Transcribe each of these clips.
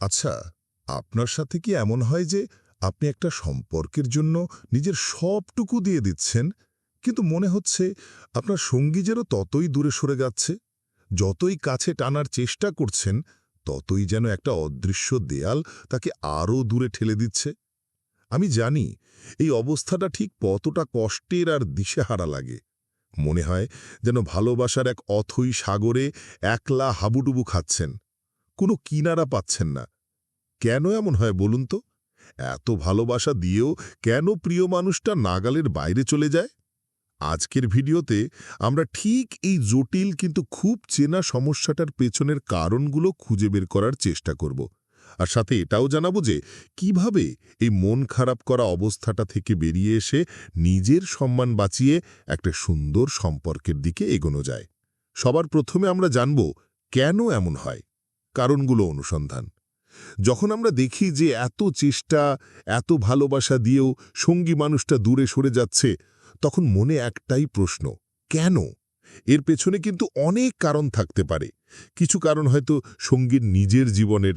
আচ্ছা আপনার সাথে কি এমন হয় যে আপনি একটা সম্পর্কের জন্য নিজের সবটুকু দিয়ে দিচ্ছেন? কিন্তু মনে হচ্ছে আপনার সঙ্গী যেন ততই দূরে সরে যাচ্ছে, যতই কাছে টানার চেষ্টা করছেন, ততই যেন একটা অদৃশ্য দেয়াল তাকে আরও দূরে ঠেলে দিচ্ছে। আমি জানি এই অবস্থাটা ঠিক কতটা কষ্টের আর দিশেহারা লাগে। মনে হয় যেন ভালোবাসার এক অথই সাগরে একলা হাবুডুবু খাচ্ছেন। কোনো কিনারা পাচ্ছেন না। কেন এমন হয় বলুন তো? এত ভালোবাসা দিয়েও কেন প্রিয় মানুষটা নাগালের বাইরে চলে যায়? আজকের ভিডিওতে আমরা ঠিক এই জটিল কিন্তু খুব চেনা সমস্যাটার পেছনের কারণগুলো খুঁজে বের করার চেষ্টা করব। আর সাথে এটাও জানাব যে, কীভাবে এই মন খারাপ করা অবস্থাটা থেকে বেরিয়ে এসে নিজের সম্মান বাঁচিয়ে একটা সুন্দর সম্পর্কের দিকে এগোনো যায়। সবার প্রথমে আমরা জানব, কেন এমন হয়? কারণগুলো অনুসন্ধান। যখন আমরা দেখি যে এত চেষ্টা, এত ভালোবাসা দিয়েও সঙ্গী মানুষটা দূরে সরে যাচ্ছে, তখন মনে একটাই প্রশ্ন, কেন? এর পেছনে কিন্তু অনেক কারণ থাকতে পারে। কিছু কারণ হয়তো সঙ্গীর নিজের জীবনের,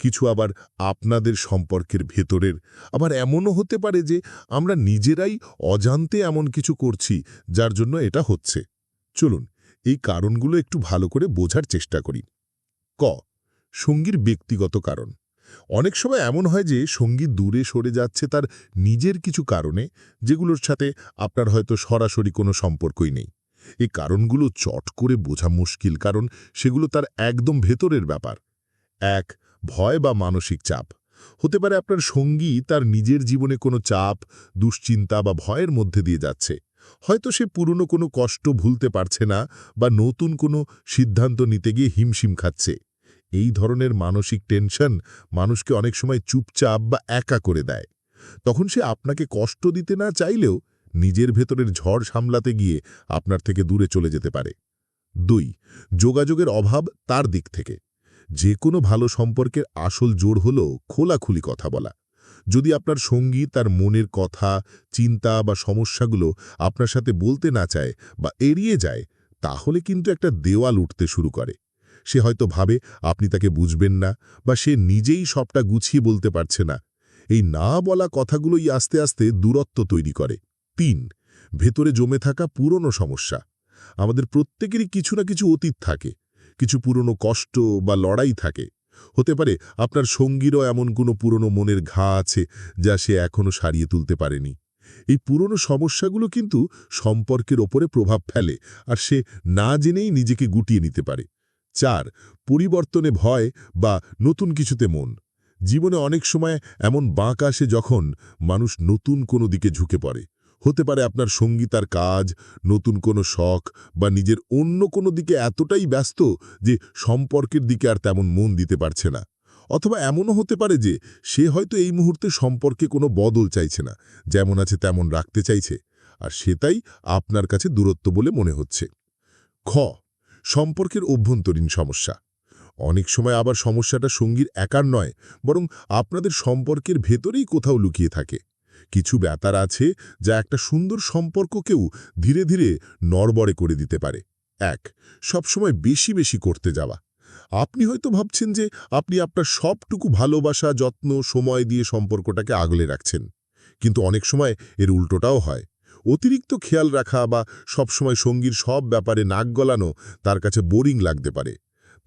কিছু আবার আপনাদের সম্পর্কের ভেতরের। আবার এমনও হতে পারে যে আমরা নিজেরাই অজান্তে এমন কিছু করছি, যার জন্য এটা হচ্ছে। চলুন, এই কারণগুলো একটু ভালো করে বোঝার চেষ্টা করি। ক সঙ্গীর ব্যক্তিগত কারণ। অনেক সময় এমন হয় যে, সঙ্গী দূরে সরে যাচ্ছে তার নিজের কিছু কারণে, যেগুলোর সাথে আপনার হয়তো সরাসরি কোনো সম্পর্কই নেই। এই কারণগুলো চট করে বোঝা মুশকিল, কারণ সেগুলো তার একদম ভেতরের ব্যাপার। এক, ভয় বা মানসিক চাপ। হতে পারে আপনার সঙ্গী তার নিজের জীবনে কোনো চাপ, দুশ্চিন্তা বা ভয়ের মধ্যে দিয়ে যাচ্ছে। হয়তো সে পুরনো কোনো কষ্ট ভুলতে পারছে না বা নতুন কোনো সিদ্ধান্ত নিতে গিয়ে হিমশিম খাচ্ছে। এই ধরনের মানসিক টেনশন মানুষকে অনেক সময় চুপচাপ বা একা করে দেয়। তখন সে আপনাকে কষ্ট দিতে না চাইলেও নিজের ভেতরের ঝড় সামলাতে গিয়ে আপনার থেকে দূরে চলে যেতে পারে। দুই, যোগাযোগের অভাব তার দিক থেকে। যে কোনো ভালো সম্পর্কের আসল জোর হল খোলাখুলি কথা বলা। যদি আপনার সঙ্গী তার মনের কথা, চিন্তা বা সমস্যাগুলো আপনার সাথে বলতে না চায় বা এড়িয়ে যায়, তাহলে কিন্তু একটা দেওয়াল উঠতে শুরু করে। সে হয়তো ভাবে আপনি তাকে বুঝবেন না বা সে নিজেই সবটা গুছিয়ে বলতে পারছে না। এই না বলা কথাগুলোই আস্তে আস্তে দূরত্ব তৈরি করে। তিন, ভেতরে জমে থাকা পুরনো সমস্যা। আমাদের প্রত্যেকেরই কিছু না কিছু অতীত থাকে। কিছু পুরনো কষ্ট বা লড়াই থাকে। হতে পারে আপনার সঙ্গীরও এমন কোনো পুরনো মনের ঘা আছে যা সে এখনও সারিয়ে তুলতে পারেনি। এই পুরনো সমস্যাগুলো কিন্তু সম্পর্কের ওপরে প্রভাব ফেলে আর সে না জেনেই নিজেকে গুটিয়ে নিতে পারে। চার, পরিবর্তনে ভয় বা নতুন কিছুতে মন। জীবনে অনেক সময় এমন বাঁক আসে যখন মানুষ নতুন কোনো দিকে ঝুঁকে পড়ে। হতে পারে আপনার সঙ্গী তার কাজ, নতুন কোনো শখ বা নিজের অন্য কোনো দিকে এতটাই ব্যস্ত যে সম্পর্কের দিকে আর তেমন মন দিতে পারছে না। অথবা এমনও হতে পারে যে সে হয়তো এই মুহূর্তে সম্পর্কে কোনো বদল চাইছে না, যেমন আছে তেমন রাখতে চাইছে। আর সেটাই আপনার কাছে দূরত্ব বলে মনে হচ্ছে। খ সম্পর্কের অভ্যন্তরীণ সমস্যা। অনেক সময় আবার সমস্যাটা সঙ্গীর একার নয়, বরং আপনাদের সম্পর্কের ভেতরেই কোথাও লুকিয়ে থাকে। কিছু ব্যাতার আছে যা একটা সুন্দর সম্পর্ককেও ধীরে ধীরে নড়বড়ে করে দিতে পারে। এক, সবসময় বেশি বেশি করতে যাওয়া। আপনি হয়তো ভাবছেন যে আপনি আপনার সবটুকু ভালোবাসা, যত্ন, সময় দিয়ে সম্পর্কটাকে আগলে রাখছেন। কিন্তু অনেক সময় এর উল্টোটাও হয়। অতিরিক্ত খেয়াল রাখা বা সবসময় সঙ্গীর সব ব্যাপারে নাক গলানো তার কাছে বোরিং লাগতে পারে।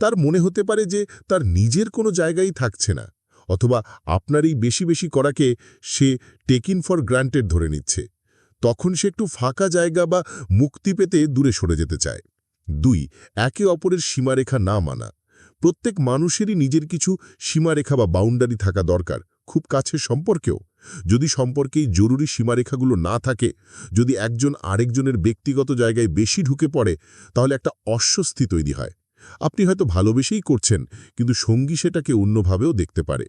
তার মনে হতে পারে যে তার নিজের কোনো জায়গায় থাকছে না, অথবা আপনার এই বেশি বেশি করাকে সে টেকিন ফর গ্রান্টেড ধরে নিচ্ছে। তখন সে একটু ফাঁকা জায়গা বা মুক্তি পেতে দূরে সরে যেতে চায়। দুই, একে অপরের সীমারেখা না মানা। প্রত্যেক মানুষেরই নিজের কিছু সীমারেখা বা বাউন্ডারি থাকা দরকার, খুব কাছের সম্পর্কেও। যদি সম্পর্কেই জরুরি সীমারেখাগুলো না থাকে, যদি একজন আরেকজনের ব্যক্তিগত জায়গায় বেশি ঢুকে পড়ে, তাহলে একটা অস্বস্তি তৈরি হয়। আপনি হয়তো ভালোবেসেই করছেন, কিন্তু সঙ্গী সেটাকে অন্যভাবেও দেখতে পারে।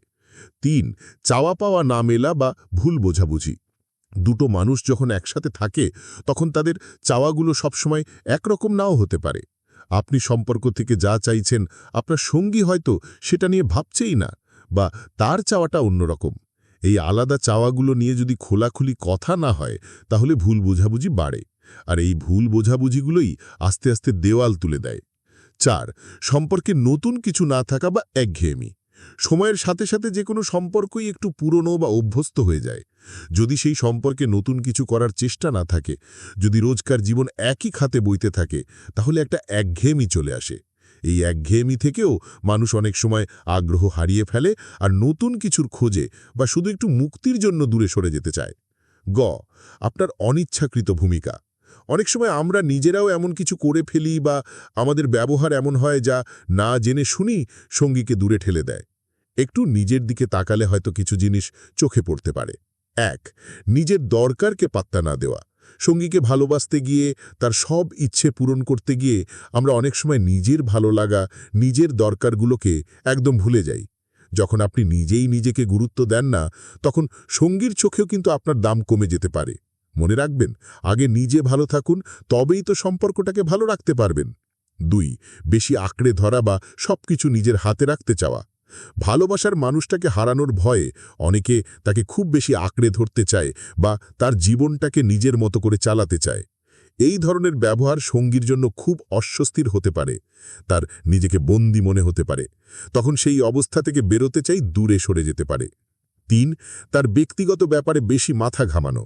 তিন, চাওয়া পাওয়া না মেলা বা ভুল বোঝাবুঝি। দুটো মানুষ যখন একসাথে থাকে, তখন তাদের চাওয়াগুলো সবসময় একরকম নাও হতে পারে। আপনি সম্পর্ক থেকে যা চাইছেন, আপনার সঙ্গী হয়তো সেটা নিয়ে ভাবছেই না, বা তার চাওয়াটা অন্যরকম। এই আলাদা চাওয়াগুলো নিয়ে যদি খোলাখুলি কথা না হয়, তাহলে ভুল বোঝাবুঝি বাড়ে। আর এই ভুল বোঝাবুঝিগুলোই আস্তে আস্তে দেওয়াল তুলে দেয়। চার, সম্পর্কে নতুন কিছু না থাকা বা একঘেয়েমি। সময়ের সাথে সাথে যে কোনো সম্পর্কই একটু পুরনো বা অভ্যস্ত হয়ে যায়। যদি সেই সম্পর্কে নতুন কিছু করার চেষ্টা না থাকে, যদি রোজকার জীবন একই খাতে বইতে থাকে, তাহলে একটা একঘেয়েমি চলে আসে। এই একঘেয়েমি থেকেও মানুষ অনেক সময় আগ্রহ হারিয়ে ফেলে আর নতুন কিছুর খোঁজে বা শুধু একটু মুক্তির জন্য দূরে সরে যেতে চায়। গ, আপনার অনিচ্ছাকৃত ভূমিকা। অনেক সময় আমরা নিজেরাও এমন কিছু করে ফেলি বা আমাদের ব্যবহার এমন হয় যা না জেনে শুনি সঙ্গীকে দূরে ঠেলে দেয়। একটু নিজের দিকে তাকালে হয়তো কিছু জিনিস চোখে পড়তে পারে। এক, নিজের দরকারকে পাত্তা না দেওয়া। সঙ্গীকে ভালোবাসতে গিয়ে, তার সব ইচ্ছে পূরণ করতে গিয়ে আমরা অনেক সময় নিজের ভালো লাগা, নিজের দরকারগুলোকে একদম ভুলে যাই। যখন আপনি নিজেই নিজেকে গুরুত্ব দেন না, তখন সঙ্গীর চোখেও কিন্তু আপনার দাম কমে যেতে পারে। মনে রাখবেন, আগে নিজে ভালো থাকুন, তবেই তো সম্পর্কটাকে ভালো রাখতে পারবেন। দুই, বেশি আঁকড়ে ধরা বা সবকিছু নিজের হাতে রাখতে চাওয়া। ভালোবাসার মানুষটাকে হারানোর ভয়ে অনেকে তাকে খুব বেশি আঁকড়ে ধরতে চায় বা তার জীবনটাকে নিজের মতো করে চালাতে চায়। এই ধরনের ব্যবহার সঙ্গীর জন্য খুব অস্বস্তির হতে পারে, তার নিজেকে বন্দি মনে হতে পারে। তখন সেই অবস্থা থেকে বেরোতে চাই দূরে সরে যেতে পারে। তিন, তার ব্যক্তিগত ব্যাপারে বেশি মাথা ঘামানো।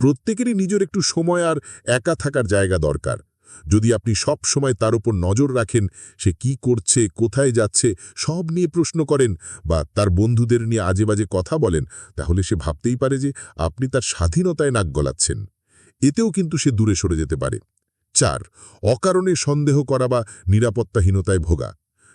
প্রত্যেকেরই নিজের একটু সময় আর একা থাকার জায়গা দরকার। যদি আপনি সব সময় তার উপর নজর রাখেন, সে কি করছে, কোথায় যাচ্ছে, সব নিয়ে প্রশ্ন করেন বা তার বন্ধুদের নিয়ে আজে বাজে কথা বলেন, তাহলে সে ভাবতেই পারে যে আপনি তার স্বাধীনতায় নাক গলাচ্ছেন। এতেও কিন্তু সে দূরে সরে যেতে পারে। চার, অকারণে সন্দেহ করা বা নিরাপত্তাহীনতায় ভোগা।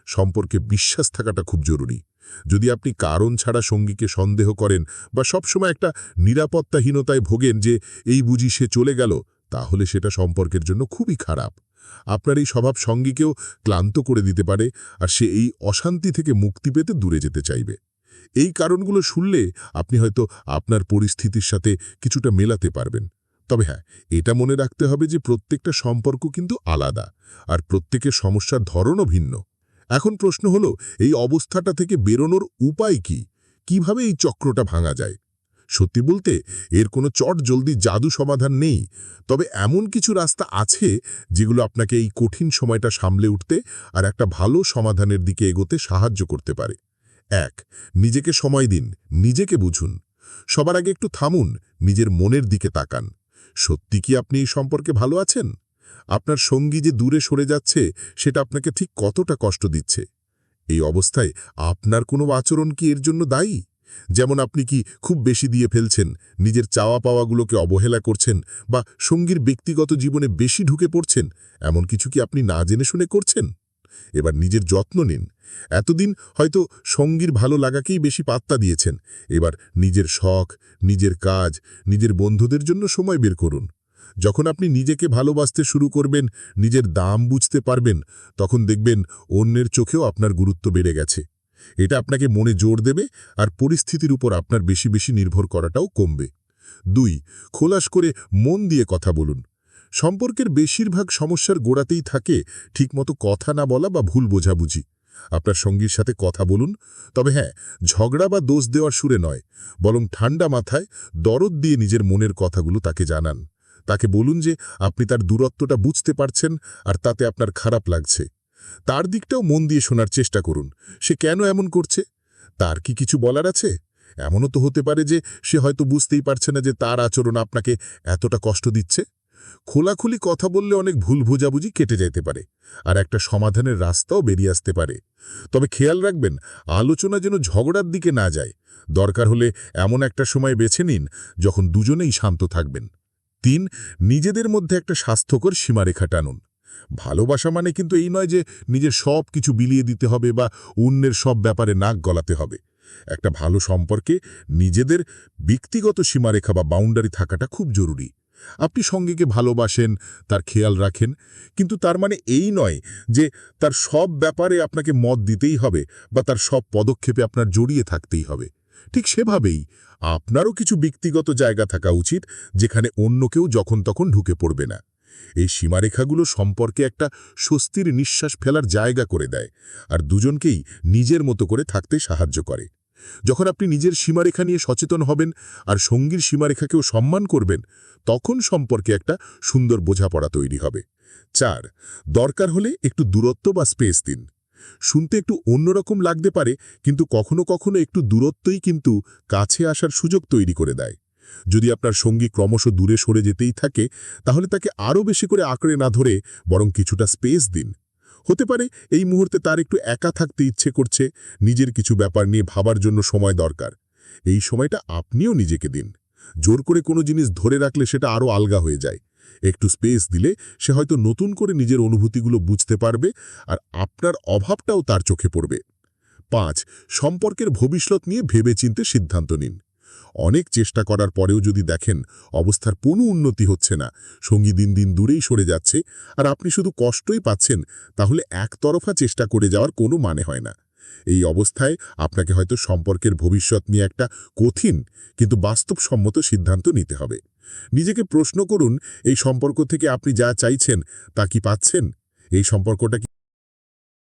সম্পর্কে বিশ্বাস থাকাটা খুব জরুরি। যদি আপনি কারণ ছাড়া সঙ্গীকে সন্দেহ করেন বা সবসময় একটা নিরাপত্তাহীনতায় ভোগেন যে, এই বুঝি সে চলে গেল তাহলে সেটা সম্পর্কের জন্য খুবই খারাপ। আপনার এই স্বভাব সঙ্গীকেও ক্লান্ত করে দিতে পারে আর সে এই অশান্তি থেকে মুক্তি পেতে দূরে যেতে চাইবে। এই কারণগুলো শুনলে আপনি হয়তো আপনার পরিস্থিতির সাথে কিছুটা মেলাতে পারবেন। তবে হ্যাঁ এটা মনে রাখতে হবে যে প্রত্যেকটা সম্পর্ক কিন্তু আলাদা আর প্রত্যেকের সমস্যার ধরনও ভিন্ন। এখন প্রশ্ন হলো, এই অবস্থাটা থেকে বেরোনোর উপায় কি? কীভাবে এই চক্রটা ভাঙা যায়? সত্যি বলতে, এর কোনো চট জলদি জাদু সমাধান নেই। তবে এমন কিছু রাস্তা আছে, যেগুলো আপনাকে এই কঠিন সময়টা সামলে উঠতে আর একটা ভালো সমাধানের দিকে এগোতে সাহায্য করতে পারে। এক, নিজেকে সময় দিন, নিজেকে বুঝুন। সবার আগে একটু থামুন, নিজের মনের দিকে তাকান। সত্যি কি আপনি এই সম্পর্কে ভালো আছেন? আপনার সঙ্গী যে দূরে সরে যাচ্ছে, সেটা আপনাকে ঠিক কতটা কষ্ট দিচ্ছে? এই অবস্থায় আপনার কোনো আচরণ কি এর জন্য দায়ী? যেমন আপনি কি খুব বেশি দিয়ে ফেলছেন, নিজের চাওয়া পাওয়াগুলোকে অবহেলা করছেন বা সঙ্গীর ব্যক্তিগত জীবনে বেশি ঢুকে পড়ছেন, এমন কিছু কি আপনি না জেনে শুনে করছেন? এবার নিজের যত্ন নিন। এতদিন হয়তো সঙ্গীর ভালো লাগাকেই বেশি পাত্তা দিয়েছেন, এবার নিজের শখ, নিজের কাজ, নিজের বন্ধুদের জন্য সময় বের করুন। যখন আপনি নিজেকে ভালোবাসতে শুরু করবেন, নিজের দাম বুঝতে পারবেন, তখন দেখবেন অন্যের চোখেও আপনার গুরুত্ব বেড়ে গেছে। এটা আপনাকে মনে জোর দেবে আর পরিস্থিতির উপর আপনার বেশি বেশি নির্ভর করাটাও কমবে। দুই, খোলাস করে মন দিয়ে কথা বলুন। সম্পর্কের বেশিরভাগ সমস্যার গোড়াতেই থাকে ঠিকমতো কথা না বলা বা ভুল বোঝাবুঝি। আপনার সঙ্গীর সাথে কথা বলুন, তবে হ্যাঁ ঝগড়া বা দোষ দেওয়ার সুরে নয়, বরং ঠান্ডা মাথায় দরদ দিয়ে নিজের মনের কথাগুলো তাকে জানান। তাকে বলুন যে আপনি তার দূরত্বটা বুঝতে পারছেন আর তাতে আপনার খারাপ লাগছে। তার দিকটাও মন দিয়ে শোনার চেষ্টা করুন। সে কেন এমন করছে? তার কি কিছু বলার আছে? এমনও তো হতে পারে যে সে হয়তো বুঝতেই পারছে না যে তার আচরণ আপনাকে এতটা কষ্ট দিচ্ছে। খোলাখুলি কথা বললে অনেক ভুল বোঝাবুঝি কেটে যেতে পারে আর একটা সমাধানের রাস্তাও বেরিয়ে আসতে পারে। তবে খেয়াল রাখবেন, আলোচনা যেন ঝগড়ার দিকে না যায়। দরকার হলে এমন একটা সময় বেছে নিন যখন দুজনেই শান্ত থাকবেন। তিন, নিজেদের মধ্যে একটা স্বাস্থ্যকর সীমারেখা টানুন। ভালোবাসা মানে কিন্তু এই নয় যে নিজের সব কিছু বিলিয়ে দিতে হবে বা অন্যের সব ব্যাপারে নাক গলাতে হবে। একটা ভালো সম্পর্কে নিজেদের ব্যক্তিগত সীমারেখা বা বাউন্ডারি থাকাটা খুব জরুরি। আপনি সঙ্গীকে ভালোবাসেন, তার খেয়াল রাখেন, কিন্তু তার মানে এই নয় যে তার সব ব্যাপারে আপনাকে মত দিতেই হবে বা তার সব পদক্ষেপে আপনার জড়িয়ে থাকতেই হবে। ঠিক সেভাবেই আপনারও কিছু ব্যক্তিগত জায়গা থাকা উচিত, যেখানে অন্য কেউ যখন তখন ঢুকে পড়বে না। এই সীমারেখাগুলো সম্পর্কে একটা স্বস্তির নিঃশ্বাস ফেলার জায়গা করে দেয় আর দুজনকেই নিজের মতো করে থাকতে সাহায্য করে। যখন আপনি নিজের সীমারেখা নিয়ে সচেতন হবেন আর সঙ্গীর সীমারেখাকেও সম্মান করবেন, তখন সম্পর্কে একটা সুন্দর বোঝাপড়া তৈরি হবে। চার, দরকার হলে একটু দূরত্ব বা স্পেস দিন। শুনতে একটু অন্যরকম লাগতে পারে, কিন্তু কখনো কখনো একটু দূরত্বই কিন্তু কাছে আসার সুযোগ তৈরি করে দেয়। যদি আপনার সঙ্গী ক্রমশ দূরে সরে যেতেই থাকে, তাহলে তাকে আরও বেশি করে আঁকড়ে না ধরে বরং কিছুটা স্পেস দিন। হতে পারে এই মুহূর্তে তার একটু একা থাকতে ইচ্ছে করছে, নিজের কিছু ব্যাপার নিয়ে ভাবার জন্য সময় দরকার। এই সময়টা আপনিও নিজেকে দিন। জোর করে কোনো জিনিস ধরে রাখলে সেটা আরও আলগা হয়ে যায়। একটু স্পেস দিলে সে হয়তো নতুন করে নিজের অনুভূতিগুলো বুঝতে পারবে আর আপনার অভাবটাও তার চোখে পড়বে। পাঁচ, সম্পর্কের ভবিষ্যৎ নিয়ে ভেবেচিন্তে সিদ্ধান্ত নিন। অনেক চেষ্টা করার পরেও যদি দেখেন অবস্থার কোনো উন্নতি হচ্ছে না, সঙ্গী দিন দিন দূরেই সরে যাচ্ছে, আর আপনি শুধু কষ্টই পাচ্ছেন, তাহলে একতরফা চেষ্টা করে যাওয়ার কোনো মানে হয় না। এই অবস্থায় আপনাকে হয়তো সম্পর্কের ভবিষ্যৎ নিয়ে একটা কঠিন কিন্তু বাস্তবসম্মত সিদ্ধান্ত নিতে হবে। নিজেকে প্রশ্ন করুন, এই সম্পর্ক থেকে আপনি যা চাইছেন তা কি পাচ্ছেন? এই সম্পর্কটা কি